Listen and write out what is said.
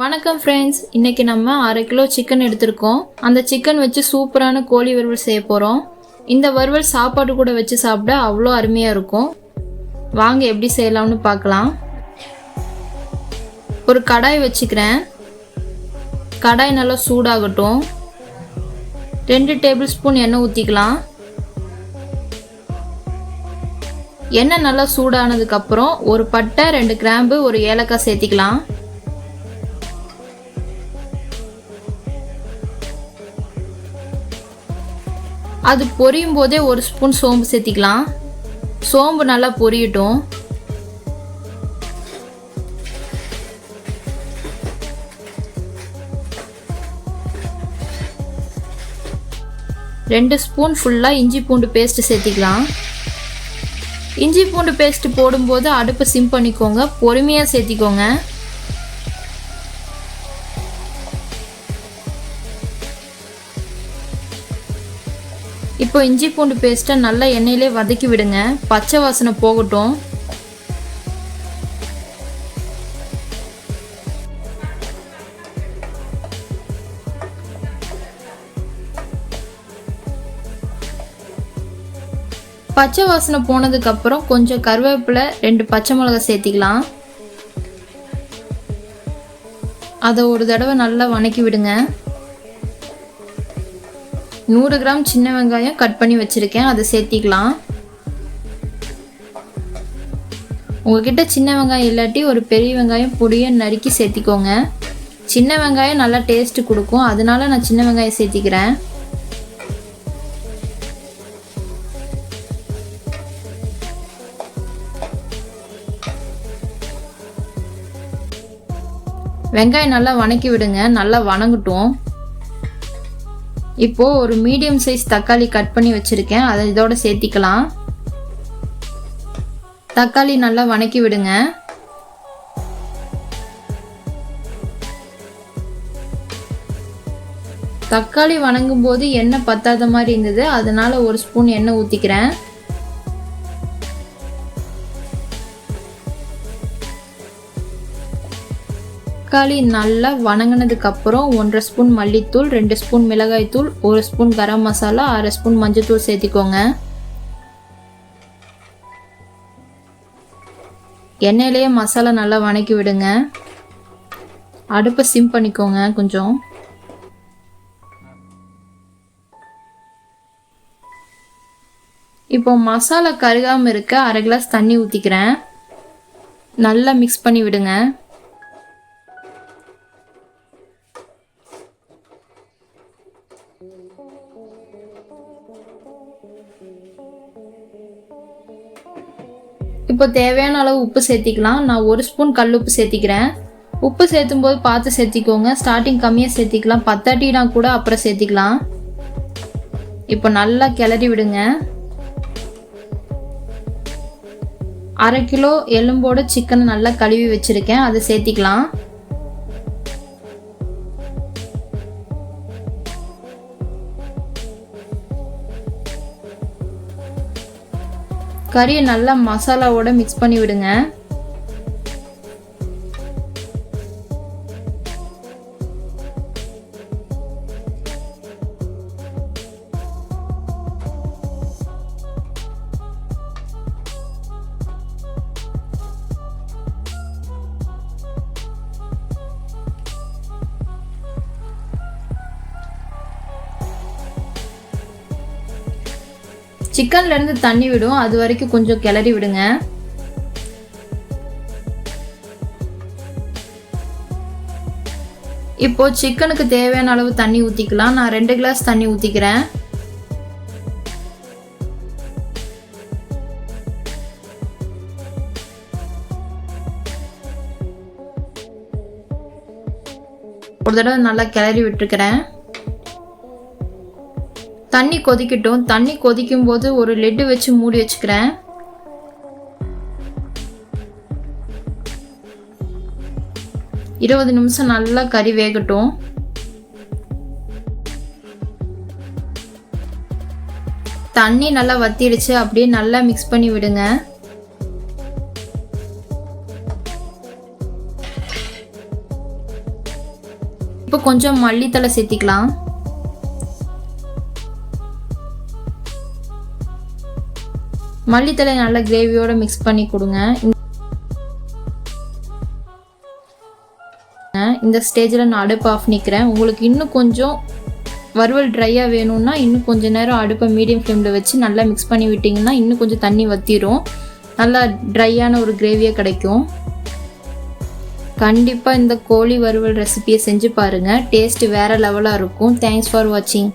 வணக்கம் ஃப்ரெண்ட்ஸ் இன்னைக்கு நம்ம அரை கிலோ சிக்கன் எடுத்திருக்கோம். அந்த சிக்கன் வச்சு சூப்பரான கோழி வறுவல் செய்ய போகிறோம் இந்த வறுவல் சாப்பாடு கூட வச்சு சாப்பிட அவ்வளோ அருமையாக இருக்கும். வாங்க எப்படி செய்யலாம்னு பார்க்கலாம். ஒரு கடாய் வச்சுக்கிறேன். கடாய் நல்லா சூடாகட்டும். ரெண்டு டேபிள் ஸ்பூன் எண்ணெய் ஊற்றிக்கலாம் எண்ணெய் நல்லா சூடானதுக்கப்புறம் ஒரு பட்டை ரெண்டு கிராம்பு ஒரு ஏலக்காய் சேர்த்திக்கலாம். அது பொரியும் போதே ஒரு ஸ்பூன் சோம்பு சேர்த்திக்கலாம். சோம்பு நல்லா பொரியட்டும். ரெண்டு ஸ்பூன் ஃபுல்லாக இஞ்சி பூண்டு பேஸ்ட்டு சேர்த்திக்கலாம். இஞ்சி பூண்டு பேஸ்ட்டு போடும்போது அடுப்பை சிம் பண்ணிக்கோங்க. பொறுமையாக சேர்த்திக்கோங்க. இப்போ இஞ்சி பூண்டு பேஸ்ட்டை நல்லா எண்ணெயிலே வதக்கி விடுங்க. பச்சை வாசனை போகட்டும். பச்சை வாசனை போனதுக்கப்புறம் கொஞ்சம் கருவேப்பிலை ரெண்டு பச்சை மிளகாய் சேர்த்திக்கலாம். அதை ஒரு தடவை நல்லா வணக்கி விடுங்க. நூறு கிராம் சின்ன வெங்காயம் கட் பண்ணி வச்சுருக்கேன். அதை சேர்த்திக்கலாம். உங்ககிட்ட சின்ன வெங்காயம் இல்லாட்டி ஒரு பெரிய வெங்காயம் பொடியை நறுக்கி சேர்த்திக்கோங்க. சின்ன வெங்காயம் நல்லா டேஸ்ட்டு கொடுக்கும். அதனால நான் சின்ன வெங்காயம் சேர்த்திக்கிறேன். வெங்காயம் நல்லா வணக்கி விடுங்க. நல்லா வணங்கட்டும். இப்போது ஒரு மீடியம் சைஸ் தக்காளி கட் பண்ணி வச்சுருக்கேன். அதை இதோட சேர்த்திக்கலாம். தக்காளி நல்லா வணக்கி விடுங்க. தக்காளி வணங்கும் போது எண்ணெய் பத்தாத மாதிரி இருந்தது. அதனால ஒரு ஸ்பூன் எண்ணெய் ஊற்றிக்கிறேன் தக்காளி நல்லா வணங்கினதுக்கு அப்புறம் ஒன்றரை ஸ்பூன் மல்லித்தூள் ரெண்டு ஸ்பூன் மிளகாய்த்தூள் ஒரு ஸ்பூன் கரம் மசாலா அரை ஸ்பூன் மஞ்சத்தூள் சேர்த்திக்கோங்க. எண்ணெயிலேயே மசாலா நல்லா வணக்கி விடுங்க. அடுப்பை சிம் பண்ணிக்கோங்க கொஞ்சம். இப்போ மசாலா கருகாமல் இருக்க அரை கிளாஸ் தண்ணி ஊற்றிக்கிறேன் நல்லா மிக்ஸ் பண்ணி விடுங்க. இப்போ தேவையான அளவு உப்பு சேர்த்திக்கலாம். நான் ஒரு ஸ்பூன் கல் உப்பு சேர்த்திக்கிறேன். உப்பு சேர்த்தும் போது பார்த்து சேர்த்திக்கோங்க. ஸ்டார்டிங் கம்மியாக சேர்த்திக்கலாம். பத்தாட்டினா கூட அப்புறம் சேர்த்திக்கலாம். இப்போ நல்லா கிளறி விடுங்க. அரை கிலோ எலும்போட சிக்கனை நல்லா கழுவி வச்சுருக்கேன். அதை சேர்த்திக்கலாம். கறியை நல்லா மசாலாவோட மிக்ஸ் பண்ணி விடுங்க. சிக்கன்ல இருந்து தண்ணி விடும். அது வரைக்கும் கொஞ்சம் கிளறி விடுங்க. இப்போ சிக்கனுக்கு தேவையான அளவு தண்ணி ஊற்றிக்கலாம் நான் ரெண்டு கிளாஸ் தண்ணி ஊற்றிக்கிறேன் ஒரு தடவை நல்லா கிளறி விட்டுருக்கிறேன் தண்ணி கொதிக்கட்டும். தண்ணி கொதிக்கும் போது ஒரு லெட்டு வச்சு மூடி வச்சுக்கிறேன். இருபது நிமிஷம் நல்லா கறி வேகட்டும். தண்ணி நல்லா வத்திடுச்சு. அப்படியே நல்லா மிக்ஸ் பண்ணி விடுங்க. இப்போ கொஞ்சம் மல்லித்தலை சேர்த்திக்கலாம். மல்லித்தலை நல்லா கிரேவியோட மிக்ஸ் பண்ணி கொடுங்க. இந்த ஸ்டேஜில் நான் அடுப்பு ஆஃப் நிற்கிறேன் உங்களுக்கு இன்னும் கொஞ்சம் வறுவல் ட்ரையாக வேணும்னா இன்னும் கொஞ்ச நேரம் அடுப்பை மீடியம் ஃப்ளேமில் வச்சு நல்லா மிக்ஸ் பண்ணி விட்டிங்கன்னா இன்னும் கொஞ்சம் தண்ணி வற்றிரும் நல்லா ட்ரையான ஒரு கிரேவியாக கிடைக்கும். கண்டிப்பாக இந்த கோழி வறுவல் ரெசிபியை செஞ்சு பாருங்கள் டேஸ்ட் வேறு லெவலாக இருக்கும். தேங்க்ஸ் ஃபார் வாட்சிங்